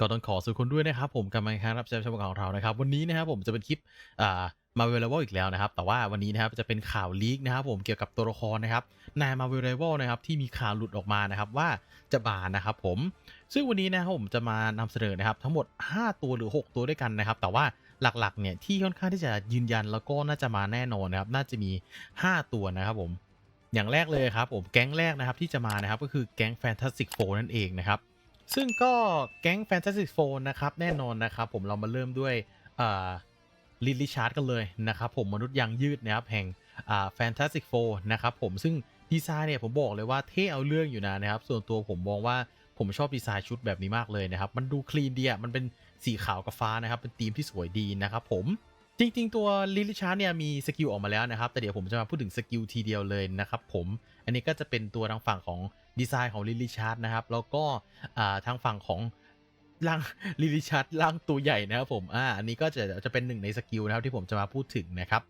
ก็ต้องขอสุคุณด้วยนะครับผมกับมาครับรับแชมป์ช่องของเรานะครับวันนี้นะครับผมจะเป็นคลิปอ่ามาเวลเวลอีกแล้วนะครับ แต่ว่าวันนี้นะครับจะเป็นข่าวลีกนะครับผมเกี่ยวกับตัวละครนะครับในมาเวลเวลนะครับที่มีข่าวหลุดออกมานะครับว่าจะบานนะครับผมซึ่งวันนี้นะครับผมจะมานำเสนอนะครับทั้งหมด 5 ตัวหรือ 6 ตัวด้วยกันนะครับ แต่ว่าหลักๆเนี่ยที่ค่อนข้างที่จะยืนยันแล้วก็น่าจะมาแน่นอนนะครับน่าจะมี 5 ตัวนะครับผมอย่างแรกเลยครับผมแก๊งแรกนะครับที่จะมานะครับก็คือแก๊งแฟนตาสติกโฟนั่นเองนะครับ ซึ่งก็แก๊ง Fantastic Four นะครับ แน่นอนนะครับ ผมเรามาเริ่มด้วยลิลิชาร์ดกันเลยนะครับผมมนุษย์ยางยืดนะครับแห่งแฟนตาสติกโฟนะครับผมซึ่งดีไซน์เนี่ยผมบอกเลยว่าเท่เอาเรื่องอยู่นะนะครับ ส่วนตัวผมมองว่าผมชอบดีไซน์ชุดแบบนี้มากเลยนะครับ มันดูคลีนดีอะมันเป็นสีขาวกับฟ้านะครับ เป็นธีมที่สวยดีนะครับผม จริง ๆ ตัวลิลิชาร์ดเนี่ยมีสกิลออกมาแล้วนะครับ แต่เดี๋ยวผมจะมาพูดถึงสกิลทีเดียวเลยนะครับผม อันนี้ก็จะเป็นตัวทางฝั่งของดีไซน์ของลิลิชาร์ดนะครับ แล้วก็ทางฝั่งของร่างลิลิชาร์ดร่างตัวใหญ่นะครับผมอ่าอันนี้ก็จะจะเป็นหนึ่งในสกิลนะครับที่ผมจะมาพูดถึงนะครับ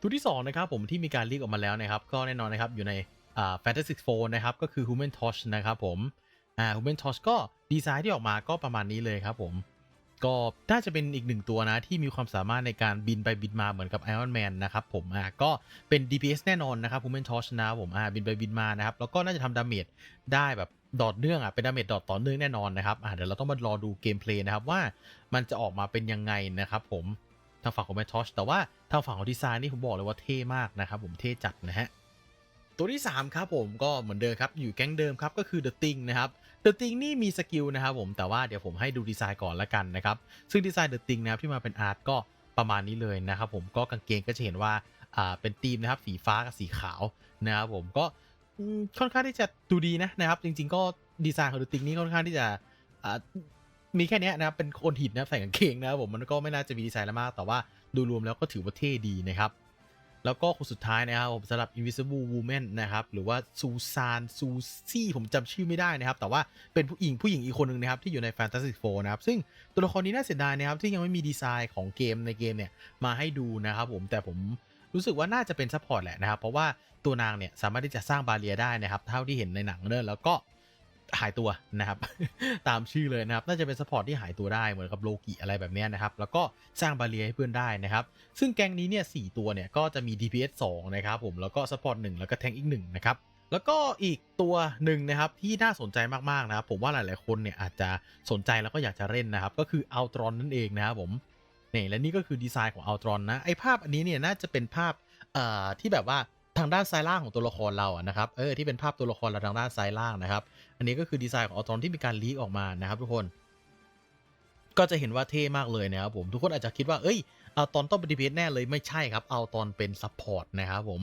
ตัวที่2นะครับผมที่มีการลียกออกมาแล้วนะครับ ก็แน่นอนนะครับอยู่ในอ่า Fantastic Four นะครับก็คือ Human Torch นะครับผมอ่า Human Torch ก็ดีไซน์ที่ออกมาก็ประมาณนี้เลยครับผม ก็น่าจะเป็นอีกหนึ่งตัวนะ ที่มีความสามารถในการบินไปบินมาเหมือนกับ Iron Man นะครับผมอ่าก็เป็น DPS แน่นอนนะครับ Human Torch นะผมอ่าบินไปบินมานะครับ แล้วก็น่าจะทำดาเมจได้แบบดอดเนื่องอะเป็นดาเมจดอดต่อเนื่องแน่นอนนะครับอ่าเดี๋ยวเราต้องมารอดูเกมเพลย์นะครับว่ามันจะออกมาเป็นยังไงนะครับผมทางฝั่งของ Human Torch แต่ว่าทางฝั่งของดีไซน์นี่ผมบอกเลยว่าเท่มากนะครับผมเท่จัดนะฮะตัวที่ 3 ครับผมก็เหมือนเดิมครับ อยู่แก๊งเดิมครับ ก็คือ The Thing นะครับ The Thing นี่มีสกิลนะครับผมแต่ว่าเดี๋ยวผมให้ดูดีไซน์ก่อนละกันนะครับ ซึ่งดีไซน์ The Thing นะครับที่มาเป็นอาร์ตก็ประมาณนี้เลยนะครับผมก็กางเกงก็จะเห็นว่าอ่าเป็นธีมนะครับสีฟ้ากับสีขาวนะครับผมก็ค่อนข้างที่จะดูดีนะนะครับจริง ๆ ก็ดีไซน์ของ The Thing นี่ค่อนข้างที่จะอ่ามีแค่นี้นะครับเป็นคนหินนะใส่กางเกงนะครับผมมันก็ไม่น่าจะมีดีไซน์อะมาก แต่ว่าดูรวมแล้วก็ถือว่าเท่ดีนะครับ แล้วก็คนสุดท้ายนะครับผมสำหรับ Invisible Woman นะครับหรือว่าซูซานซูซี่ผมจำชื่อไม่ได้นะครับ แต่ว่าเป็นผู้หญิงผู้หญิงอีกคนหนึ่งนะครับ ที่อยู่ใน Fantastic Four นะครับ ซึ่งตัวละครนี้น่าเสียดายนะครับ ที่ยังไม่มีดีไซน์ของเกมในเกมเนี่ย มาให้ดูนะครับผมแต่ผมรู้สึกว่าน่าจะเป็นซัพพอร์ตแหละนะครับ เพราะว่าตัวนางเนี่ยสามารถที่จะสร้างบาเรียได้นะครับ เท่าที่เห็นในหนังเนอะแล้วก็ หายตัวนะครับ ตามชื่อเลยนะครับ น่าจะเป็นซัพพอร์ตที่หายตัวได้เหมือนกับโลกิอะไรแบบนี้นะครับ แล้วก็สร้างบาเรียให้เพื่อนได้นะครับ ซึ่งแกงนี้เนี่ยสตัวเนี่ยก็จะมี DPS 2 นะครับผม แล้วก็ซัพพอร์ต1แล้วก็แทงอีก1นะครับแล้วก็อีกตัวหนึ่งนะครับที่น่าสนใจมากๆนะครับ ผมว่าหลายๆคนเนี่ยอาจจะสนใจแล้วก็อยากจะเล่นนะครับ ก็คืออัลตรอนนั่นเองนะครับผมนี่และนี่ก็คือดีไซน์ของอัลตรอนนะไอภาพอันนี้เนี่ยน่าจะเป็นภาพเอ่อที่แบบว่า ทางด้านซ้ายล่างของตัวละครเราอะนะครับเออที่เป็นภาพตัวละครเราทางด้านซ้ายล่างนะครับ อันนี้ก็คือดีไซน์ของอัลตรอนที่มีการลีกออกมานะครับทุกคน ก็จะเห็นว่าเท่มากเลยนะครับผมทุกคนอาจจะคิดว่าเอ้ย เอาตอนต้องเป็น DPS แน่เลยไม่ใช่ครับ เอาตอนเป็นซัพพอร์ตนะครับผม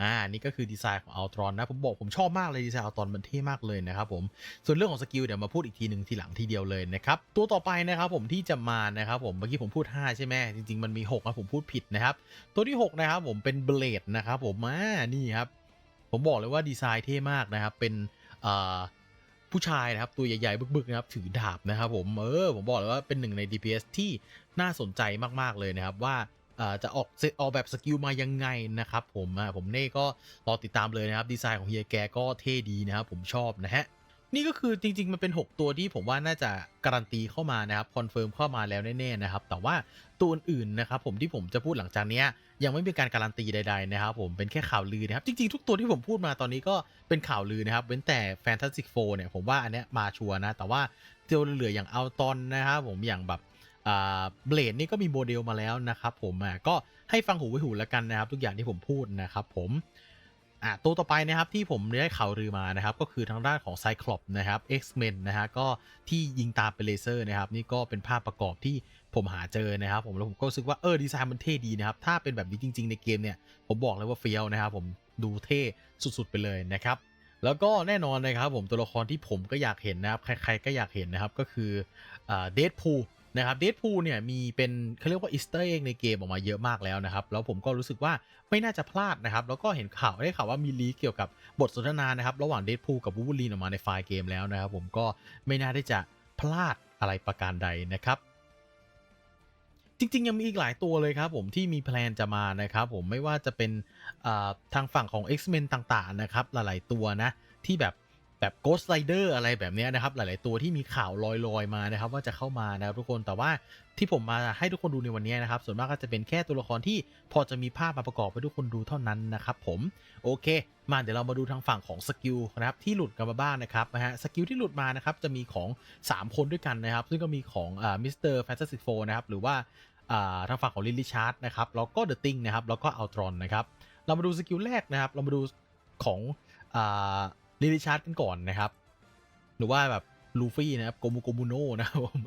อ่า นี่ก็คือดีไซน์ของอัลตรอนนะ ผมบอกผมชอบมากเลยดีไซน์อัลตรอนมันเท่มากเลยนะครับผม ส่วนเรื่องของสกิลเดี๋ยวมาพูดอีกทีหนึ่งทีหลังทีเดียวเลยนะครับ ตัวต่อไปนะครับผมที่จะมานะครับผม เมื่อกี้ผมพูด 5 ใช่ไหมจริง ๆ มันมี6นะผมพูดผิดนะครับ ตัวที่ 6 นะครับผมเป็นเบลดนะครับผมอ่านี่ครับ ผมบอกเลยว่าดีไซน์เท่มากนะครับ เป็นอ่าผู้ชายนะครับตัวใหญ่ๆบึกๆนะครับถือดาบนะครับผมเออผมบอกเลยว่าเป็นหนึ่งใน DPS ที่ น่าสนใจมากๆเลยนะครับว่าจะออกเซตออกแบบสกิลมายังไงนะครับผมผมเน่ก็รอติดตามเลยนะครับ ดีไซน์ของเฮียแกก็เท่ดีนะครับผมชอบนะฮะนี่ก็คือจริง ๆ มันเป็น 6 ตัวที่ผมว่าน่าจะการันตีเข้ามานะครับคอนเฟิร์มเข้ามาแล้วแน่ๆนะครับ แต่ว่าตัวอื่นๆนะครับผมที่ผมจะพูดหลังจากนี้ยังไม่มีการการันตีใดๆนะครับผมเป็นแค่ข่าวลือนะครับ จริง ๆ ทุกตัวที่ผมพูดมาตอนนี้ก็เป็นข่าวลือนะครับเว้นแต่ Fantastic Four เนี่ยผมว่าอันเนี้ยมาชัวร์นะ แต่ว่าตัวเหลืออย่างเอัลตอนนะครับผมอย่างแบบ เบลดนี่ก็มีโมเดลมาแล้วนะครับผมก็ให้ฟังหูไว้หูแล้วกันนะครับ ทุกอย่างที่ผมพูดนะครับผมตัวต่อไปนะครับที่ผมได้ข่าวลือมานะครับก็คือทางด้านของไซคลอปนะครับ X-Men นะฮะก็ที่ยิงตามเป็นเลเซอร์นะครับนี่ก็เป็นภาพประกอบที่ผมหาเจอนะครับผมแล้วผมก็รู้สึกว่าเออดีไซน์มันเท่ดีนะครับถ้าเป็นแบบนี้จริง ๆ ในเกมเนี่ยผมบอกเลยว่าเฟี้ยวนะครับผมดูเท่สุดๆไปเลยนะครับแล้วก็แน่นอนนะครับผมตัวละครที่ผมก็อยากเห็นนะครับใครๆก็อยากเห็นนะครับก็คือเดดพู นะครับเดดพูเนี่ยมีเป็นเขาเรียกว่าอีสเตอร์เองในเกมออกมาเยอะมากแล้วนะครับ แล้วผมก็รู้สึกว่าไม่น่าจะพลาดนะครับ แล้วก็เห็นข่าวได้ข่าวว่ามีลีเกี่ยวกับบทสนทนานะครับ ระหว่างเดดพูกับวูบูลีนออกมาในไฟล์เกมแล้วนะครับ ผมก็ไม่น่าที่จะพลาดอะไรประการใดนะครับจริงๆ ยังมีอีกหลายตัวเลยครับผมที่มีแพลนจะมานะครับผมไม่ว่าจะเป็นทางฝั่งของ X-Men ต่างๆนะครับหลายๆตัวนะที่แบบ แบบ Ghost Rider อะไรแบบนี้นะครับ หลาย ๆ ตัวที่มีข่าวลอย ๆ มานะครับ ว่าจะเข้ามานะครับทุกคนแต่ว่าที่ผมมาให้ทุกคนดูในวันนี้นะครับ ส่วนมากก็จะเป็นแค่ตัวละครที่พอจะมีภาพมาประกอบให้ทุกคนดูเท่านั้นนะครับผมโอเค มาเดี๋ยวเรามาดูทางฝั่งของสกิลนะครับที่หลุดกันมาบ้างนะครับนะฮะสกิลที่หลุดมานะครับจะมีของ 3 คนด้วยกันนะครับ ซึ่งก็มีของอ่ามิสเตอร์แฟนตาซีโฟนะครับหรือว่าอ่าทางฝั่งของลิลลี่ชาร์ดนะครับแล้วก็เดอะติงนะครับแล้วก็อัลตรอนนะครับเรามาดูสกิลแรกนะครับเรามาดูของอ่า ลิลลี่ชาร์ดกันก่อนนะครับ หรือว่าแบบลูฟี่นะครับโกมูโกมูโนนะครับผม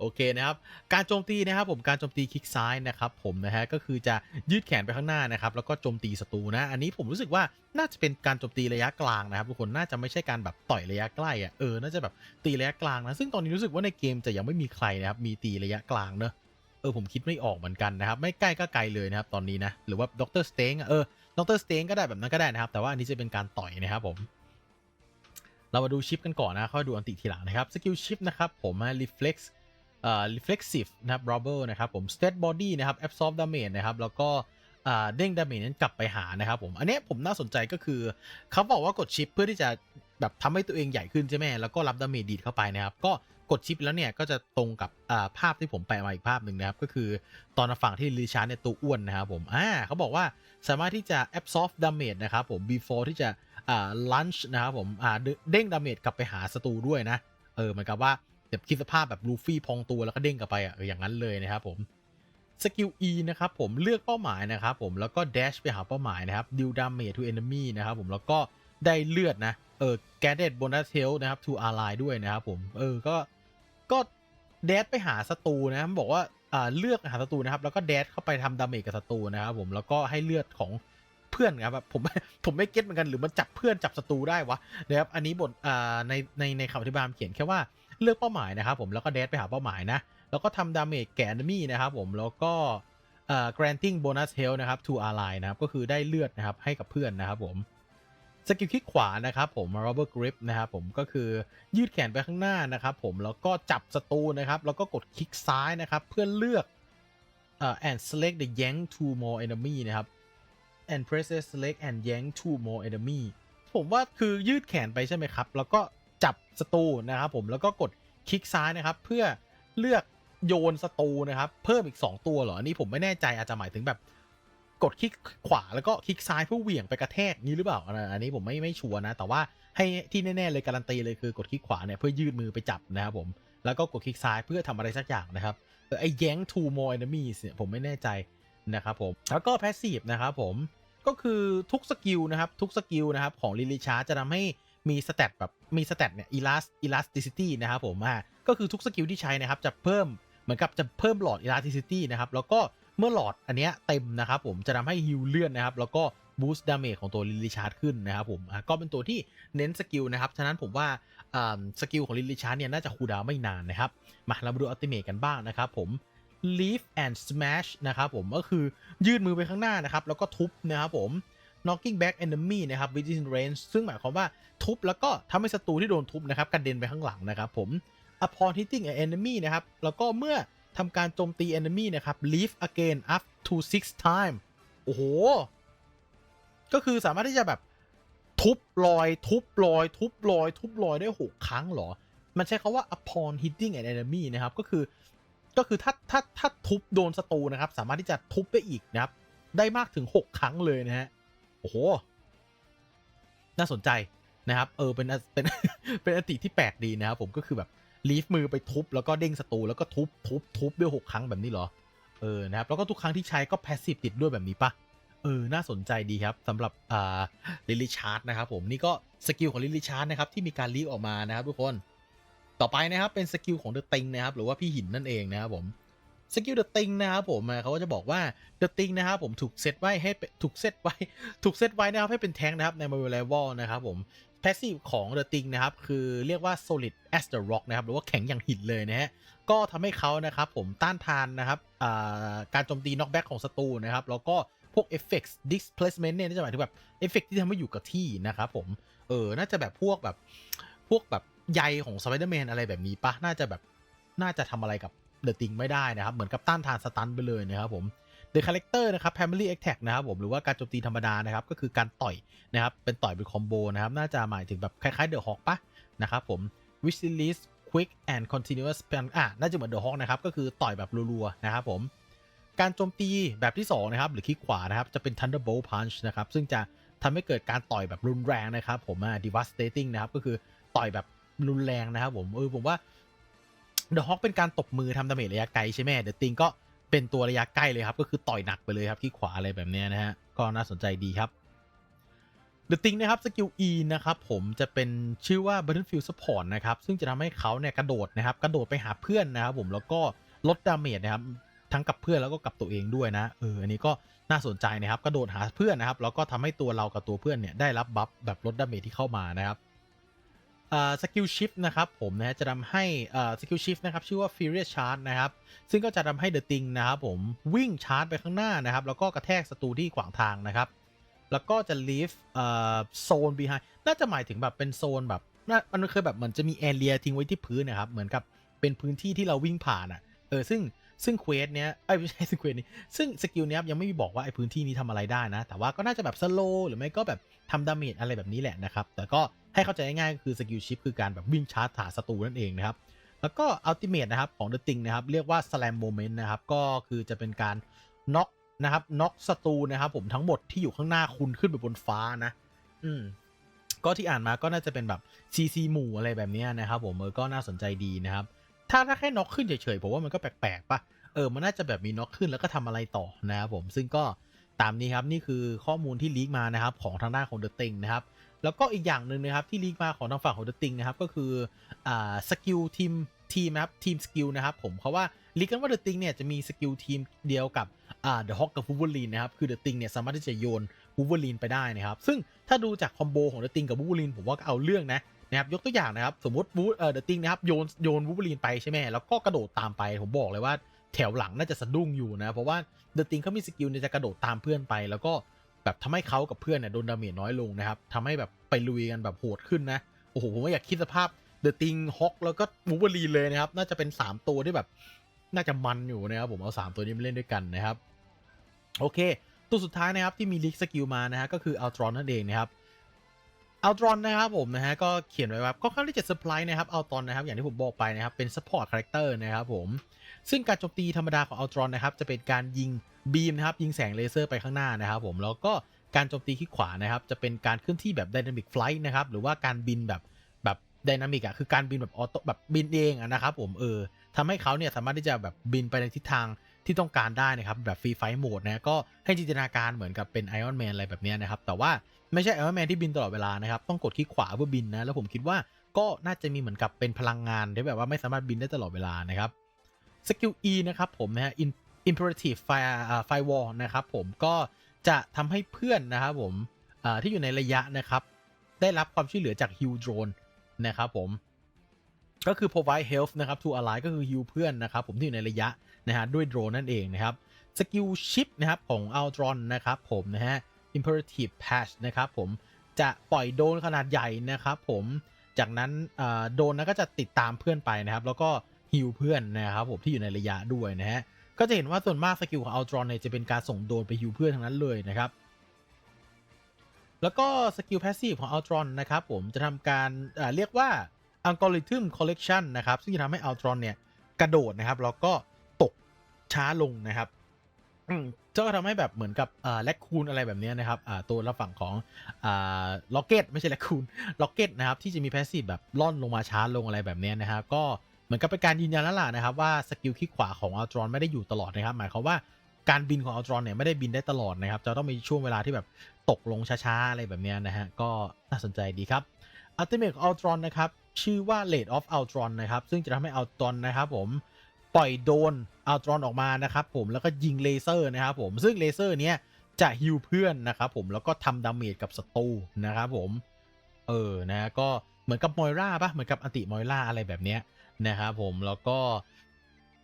โอเคนะครับ การโจมตีนะครับผมการโจมตีคลิกซ้ายนะครับผมนะฮะก็คือจะยืดแขนไปข้างหน้านะครับแล้วก็โจมตีศัตรูนะ อันนี้ผมรู้สึกว่าน่าจะเป็นการโจมตีระยะกลางนะครับทุกคนน่าจะไม่ใช่การแบบต่อยระยะใกล้อะเออน่าจะแบบตีระยะกลางนะซึ่งตอนนี้รู้สึกว่าในเกมจะยังไม่มีใครนะครับมีตีระยะกลางเนอะเออผมคิดไม่ออกเหมือนกันนะครับไม่ใกล้ก็ไกลเลยนะครับตอนนี้นะหรือว่าด็อกเตอร์สเตงเออด็อกเตอร์สเตงก็ได้แบบนั้นก็ได้นะครับแต่ว่าอันนี้จะเป็นการต่อยนะครับผม เรามาดูชิปกันก่อนนะค่อยดูอันติทีหลังนะครับสกิลชิปนะครับผมมา reflex เอ่อ reflexive นะครับ rubber นะครับผม stat body นะครับ absorb damage นะครับแล้วก็อ่าเด้ง damage นั้นกลับไปหานะครับผม อันนี้ผมน่าสนใจก็คือเขาบอกว่ากดชิปเพื่อที่จะแบบทำให้ตัวเองใหญ่ขึ้นใช่ไหมแล้วก็รับ damage ดีดเข้าไปนะครับ ก็กดชิปแล้วเนี่ยก็จะตรงกับภาพที่ผมแปะมาอีกภาพหนึ่งนะครับ ก็คือตอนฝั่งที่ลิชาร์ดเนี่ยตัวอ้วนนะครับผมอ่าเขาบอกว่าสามารถที่จะ absorb damage นะครับผม before ที่จะ อ่าลันช์นะครับผมอ่าเด้งดาเมจกลับไปหาศัตรูด้วยนะ เออเหมือนกับว่าแบบคิดสภาพแบบลูฟี่พองตัวแล้วก็เด้งกลับไปอะอย่างนั้นเลยนะครับผมสกิล E นะครับผมเลือกเป้าหมายนะครับผมแล้วก็ dash ไปหาเป้าหมายนะครับ deal damage to enemy นะครับผมแล้วก็ได้เลือดนะเออ gadded bonus health นะครับ to ally ด้วยนะครับผมเออก็ก็ dash ไปหาศัตรูนะบอกว่าอ่าเลือกหาศัตรูนะครับแล้วก็ dash เข้าไปทำดาเมจกับศัตรูนะครับผมแล้วก็ให้เลือดของ เพื่อนครับแบบผมผมไม่เก็ตเหมือนกันหรือมันจับเพื่อนจับศัตรูได้วะนะครับอันนี้บทในในในคำอธิบายเขียนแค่ว่าเลือกเป้าหมายนะครับผมแล้วก็เดสไปหาเป้าหมายนะ แล้วก็ทำดาเมจแก่ enemy นะครับผมแล้วก็ granting bonus health นะครับ to ally นะครับ ก็คือได้เลือดนะครับให้กับเพื่อนนะครับผมสกิลคลิกขวานะครับผม rubber grip นะครับผมก็คือยืดแขนไปข้างหน้านะครับผมแล้วก็จับศัตรูนะครับ แล้วก็กดคลิกซ้ายนะครับ เพื่อเลือก and select the yank two more enemy นะครับ and presses select and yank two more enemy ผมว่าคือยืดแขนไปใช่ไหมครับ แล้วก็จับศัตรูนะครับผมแล้วก็กดคลิกซ้ายนะครับ เพื่อเลือกโยนศัตรูนะครับ เพิ่มอีก 2 ตัวเหรอนนี้ผมไม่แน่ใจอาจจะหมายถึงแบบกดคลิกขวาแล้วก็คลิกซ้ายเพื่อเหวี่ยงไปกระแทกนี้หรือเปล่าอันนี้ผมไม่ไม่ชัวร์นะ แต่ว่าให้ที่แน่ๆเลยการันตีเลยคือกดคลิกขวาเนี่ยเพื่อยืดมือไปจับนะครับผมแล้วก็กดคลิกซ้ายเพื่อทำอะไรสักอย่างนะครับไอ้ yank two more enemies เนี่ยผมไม่แน่ใจ นะครับผมแล้วก็ passive นะครับผมก็คือทุกสกิลนะครับทุกสกิลนะครับของลิลิชาจะทำให้มีสเตตแบบมีสเตตเนี่ย elas elasticity นะครับผมอ่าก็คือทุกสกิลที่ใช้นะครับจะเพิ่มเหมือนกับจะเพิ่มหลอด elasticity นะครับแล้วก็เมื่อหลอดอันเนี้ยเต็มนะครับผมจะทำให้ฮิลเลื่อนนะครับแล้วก็ boost damage ของตัวลิลิชาร์ดขึ้นนะครับผมอะก็เป็นตัวที่เน้นสกิลนะครับ ฉะนั้นผมว่าอ่าสกิลของลิลิชาร์ดเนี่ยน่าจะคูดาวไม่นานนะครับ มาเรามาดูอัลติเมทกันบ้างนะครับผม leave and smash นะครับผมก็คือยืดมือไปข้างหน้านะครับแล้วก็ทุบนะครับผม knocking back enemy นะครับ within range ซึ่งหมายความว่าทุบแล้วก็ทำให้ศัตรูที่โดนทุบนะครับกระเด็นไปข้างหลังนะครับผม upon hitting an enemy นะครับแล้วก็เมื่อทำการโจมตี enemy นะครับ leave again up to six time โอ้โห ก็คือสามารถที่จะแบบทุบลอย ทุบลอย ทุบลอย ทุบลอยได้หกครั้งหรอ มันใช้คาว่า upon hitting an enemy นะครับ ก็คือ ก็คือถ้าถ้าถ้าทุบโดนศัตรูนะครับ สามารถที่จะทุบได้อีกนะครับ ได้มากถึง 6 ครั้งเลยนะฮะโอ้โห น่าสนใจนะครับ เออเป็นเป็นเป็นอติที่แปลกดีนะครับผมก็คือแบบลีฟมือไปทุบแล้วก็เด้งศัตรูแล้วก็ทุบทุบทุบด้วย 6 ครั้งแบบนี้เหรอเออนะครับแล้วก็ทุกครั้งที่ใช้ก็แพสซีฟติดด้วยแบบนี้ปะเออ น่าสนใจดีครับสำหรับอ่าลิลิชาร์ดนะครับผมนี่ก็สกิลของลิลิชาร์ดนะครับที่มีการลีฟออกมานะครับทุกคน ต่อไปนะครับเป็นสกิลของเดอะติงนะครับ หรือว่าพี่หินนั่นเองนะครับผมสกิลเดอะติงนะครับผมเขาก็จะบอกว่าเดอะติงนะครับผมถูกเซตไว้ให้ถูกเซตไว้ถูกเซตไว้นะครับให้เป็นแทงนะครับในมาเวลเลเวลนะครับผมแพสซีฟของเดอะติงนะครับ คือเรียกว่า solid as the rock นะครับ หรือว่าแข็งอย่างหินเลยนะฮะ ก็ทำให้เขานะครับผมต้านทานนะครับการโจมตีน็อกแบ็กของศัตรูนะครับ แล้วก็พวก effects displacement เนี่ยน่าจะหมายถึงแบบเอฟเฟกที่ทำให้อยู่กับที่นะครับผม เออ น่าจะแบบพวกแบบพวกแบบ ใยของสไปเดอร์แมนอะไรแบบนี้ปะน่าจะแบบน่าจะทำอะไรกับเดอะติงไม่ได้นะครับ เหมือนกับต้านทานสตันไปเลยนะครับผม The Character นะครับ Family Attack นะครับผมหรือว่าการโจมตีธรรมดานะครับ ก็คือการต่อยนะครับ เป็นต่อยเป็นคอมโบนะครับ น่าจะหมายถึงแบบคล้ายๆ The Hawk ปะนะครับผม Wish Release Quick and Continuous Span อะน่าจะเหมือน The Hawk นะครับ ก็คือต่อยแบบรัวๆนะครับผมการโจมตีแบบที่ 2 นะครับ หรือคลิกขวานะครับ จะเป็น Thunderbolt Punch นะครับ ซึ่งจะทำให้เกิดการต่อยแบบรุนแรงนะครับ ผมอะ devastating นะครับ ก็คือต่อยแบบ รุนแรงนะครับผมเออผมว่า The Hawk เป็นการตบมือทำดาเมจระยะไกลใช่ไหม The Thing ก็เป็นตัวระยะใกล้เลยครับ ก็คือต่อยหนักไปเลยครับที่ขวาอะไรแบบนี้นะฮะก็น่าสนใจดีครับ The Thing นะครับสกิล E นะครับผมจะเป็นชื่อว่า Battlefield Support นะครับซึ่งจะทำให้เขาเนี่ยกระโดดนะครับกระโดดไปหาเพื่อนนะครับผมแล้วก็ลดดาเมจนะครับทั้งกับเพื่อนแล้วก็กับตัวเองด้วยนะเอออันนี้ก็น่าสนใจนะครับกระโดดหาเพื่อนนะครับแล้วก็ทำให้ตัวเรากับตัวเพื่อนเนี่ยได้รับบัฟแบบลดดาเมจที่เข้ามานะครับ สกิลชิฟนะครับผมนะฮะจะทำให้สกิลชิฟนะครับชื่อว่า Furious Charge นะครับซึ่งก็จะทำให้ The Thing นะครับผมวิ่งชาร์จไปข้างหน้านะครับแล้วก็กระแทกศัตรูที่ขวางทางนะครับแล้วก็จะ leave โซน behind น่าจะหมายถึงแบบเป็นโซนแบบมันเคยแบบเหมือนจะมีแอเรียทิ้งไว้ที่พื้นนะครับเหมือนกับเป็นพื้นที่ที่เราวิ่งผ่านอะเออซึ่ง ซึ่งเควสเนี้ยไอ้ไม่ใช่ซึ่งเควสนี้ซึ่งสกิลเนี้ยยังไม่มีบอกว่าไอ้พื้นที่นี้ทำอะไรได้นะ แต่ว่าก็น่าจะแบบสโลหรือไม่ก็แบบทำดาเมจอะไรแบบนี้แหละนะครับ แต่ก็ให้เข้าใจง่ายๆก็คือสกิลชิปคือการแบบวิ่งชาร์จถาศัตรูนั่นเองนะครับ แล้วก็อัลติเมทนะครับของ The Thing นะครับเรียกว่า Slam Moment นะครับก็คือจะเป็นการน็อกนะครับน็อกศัตรูนะครับผมทั้งหมดที่อยู่ข้างหน้าคุณขึ้นไปบนฟ้านะ อืมก็ที่อ่านมาก็น่าจะเป็นแบบ CC หมู่อะไรแบบนี้นะครับผมเออก็น่าสนใจดีนะครับ ถ้าถ้าแค่น็อกขึ้นเฉยๆผมว่ามันก็แปลกๆปะเออมันน่าจะแบบมีน็อกขึ้นแล้วก็ทำอะไรต่อนะครับผมซึ่งก็ตามนี้ครับนี่คือข้อมูลที่ลีกมานะครับของทางด้านของ The Thing นะครับแล้วก็อีกอย่างหนึ่งนะครับที่ลีกมาของทางฝั่งของ The Thing นะครับก็คืออ่าสกิลทีมทีมนะครับทีมสกิลนะครับผมเพราะว่าลีกกันว่า The Thing เนี่ยจะมีสกิลทีมเดียวกับอ่า The Hawk กับ Wolverine นะครับคือ The Thing เนี่ยสามารถที่จะโยน Wolverine ไปได้นะครับซึ่งถ้าดูจากคอมโบของ The Thing กับ Wolverine ผมว่าก็เอาเรื่องนะ นะครับยกตัวอย่างนะครับสมมติวูเอ่อ The Thing นะครับโยนโยน Wolverine ไปใช่ไหมแล้วก็กระโดดตามไปผมบอกเลยว่าแถวหลังน่าจะสะดุ้งอยู่นะเพราะว่า The Thing เขามีสกิลเนี่ยจะกระโดดตามเพื่อนไป แล้วก็แบบทำให้เขากับเพื่อนเนี่ยโดนดาเมจน้อยลงนะครับทำให้แบบไปลุยกันแบบโหดขึ้นนะโอ้โหผมว่าอยากคิดสภาพ The Thing Hawk แล้วก็วูเวอรีนเลยนะครับน่าจะเป็น 3 ตัวที่แบบน่าจะมันอยู่นะครับผมเอา 3 ตัวนี้มาเล่นด้วยกันนะครับโอเค ตัวสุดท้ายนะครับที่มีลิกสกิลมานะฮะก็คืออัลตรอนนั่นเองนะครับ อัลตรอนนะครับผมนะฮะก็เขียนไว้ว่าก็ค่อนข้างที่จะเซอร์ไพรส์นะครับอัลตรอนนะครับอย่างที่ผมบอกไปนะครับเป็นซัพพอร์ตคาแรคเตอร์นะครับผมซึ่งการโจมตีธรรมดาของอัลตรอนนะครับจะเป็นการยิงบีมนะครับยิงแสงเลเซอร์ไปข้างหน้านะครับผมแล้วก็การโจมตีที่ขวานะครับจะเป็นการเคลื่อนที่แบบไดนามิกไฟล์นะครับหรือว่าการบินแบบแบบไดนามิกอะคือการบินแบบออโต้แบบบินเองอะนะครับผมเออทำให้เขาเนี่ยสามารถที่จะแบบบินไปในทิศทาง ที่ต้องการได้นะครับแบบฟรีไฟ์โหมดนะก็ให้จินตนาการเหมือนกับเป็นไอออนแมนอะไรแบบนี้นะครับแต่ว่าไม่ใช่ไอออนแมนที่บินตลอดเวลานะครับต้องกดคลิกขวาเพื่อบินนะแล้วผมคิดว่าก็น่าจะมีเหมือนกับเป็นพลังงานที่แบบว่าไม่สามารถบินได้ตลอดเวลานะครับสกิล E นะครับผมนะฮะ imperative fire อ่า firewall นะครับผมก็จะทำให้เพื่อนนะครับผมอ่าที่อยู่ในระยะนะครับได้รับความช่วยเหลือจาก heal drone นะครับผม ก็คือ provide health นะครับ to ally ก็คือ heal เพื่อนนะครับ ผมที่อยู่ในระยะนะฮะด้วยโดรนนั่นเองนะครับสกิลชิปนะครับของ Aldron นะครับผมนะฮะ imperative patch นะครับผมจะปล่อยโดนขนาดใหญ่นะครับผมจากนั้นอ่าโดนนั้นก็จะติดตามเพื่อนไปนะครับ แล้วก็ฮิวเพื่อนนะครับผมที่อยู่ในระยะด้วยนะฮะก็จะเห็นว่าส่วนมากสกิลของ Aldron เนี่ยจะเป็นการส่งโดนไปฮิวเพื่อนทั้งนั้นเลยนะครับแล้วก็สกิลแพสซีฟของ Ultron นะครับผมจะทำการอ่าเรียกว่า Algorithm Collection นะครับ ซึ่งจะทำให้ Ultron เนี่ย กระโดดนะครับ แล้วก็ตกช้าลงนะครับอืมก็ทำให้แบบเหมือนกับอ่าแลคคูนอะไรแบบเนี้ยนะครับอ่าตัวละฝั่งของอ่าล็อกเก็ตไม่ใช่แลคคูนล็อกเก็ตนะครับ ที่จะมีแพสซีฟแบบล่อนลงมาช้าลงอะไรแบบเนี้ยนะครับก็เหมือนกับเป็นการยืนยันแล้วล่ะนะครับว่าสกิลคลิกขวาของ Ultron ไม่ได้อยู่ตลอดนะครับ หมายความว่าการบินของ Ultron เนี่ยไม่ได้บินได้ตลอดนะครับ จะต้องมีช่วงเวลาที่แบบตกลงช้าๆอะไรแบบเนี้ยนะฮะก็น่าสนใจดีครับ Ultimate ของ Ultron นะครับ ชื่อว่า Late of Ultron นะครับ ซึ่งจะทำให้ Ultron นะครับผม ปล่อยโดน Ultron ออกมานะครับผม แล้วก็ยิงเลเซอร์นะครับผม ซึ่งเลเซอร์เนี้ยจะฮิวเพื่อนนะครับผม แล้วก็ทำดาเมจกับศัตรูนะครับผม เออ นะก็เหมือนกับมอยราปะเหมือนกับอันติมอยราอะไรแบบเนี้ยนะครับผม แล้วก็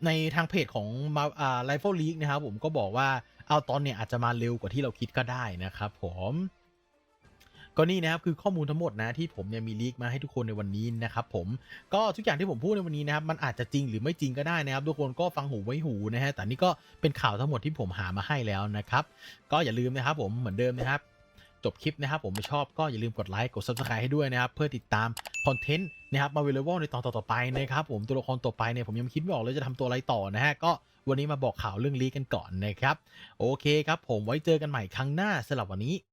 ในทางเพจของมาอ่าไลฟ์ลีกนะครับผมก็บอกว่าเอาตอนเนี่ยอาจจะมาเร็วกว่าที่เราคิดก็ได้นะครับผม ก็นี่นะครับคือข้อมูลทั้งหมดนะที่ผมเนี่ยมีลีกมาให้ทุกคนในวันนี้นะครับผมก็ทุกอย่างที่ผมพูดในวันนี้นะครับมันอาจจะจริงหรือไม่จริงก็ได้นะครับทุกคนก็ฟังหูไว้หูนะฮะแต่นี่ก็เป็นข่าวทั้งหมดที่ผมหามาให้แล้วนะครับก็อย่าลืมนะครับผมเหมือนเดิมนะครับจบคลิปนะครับผมไม่ชอบก็อย่าลืมกดไลค์กด subscribe ให้ด้วยนะครับเพื่อติดตามคอนเทนต์นะครับมาเวลเวในตอนต่อๆไปนะครับผมตัวละครต่อไปเนี่ยผมยังคิดไม่ออกเลยจะทำตัวอะไรต่อนะฮะก็วันนี้มาบอกข่าวเรื่องลีกกันก่อนนะครับ โอเคครับผมไว้เจอกันใหม่ครั้งหน้าสำหรับวันนี้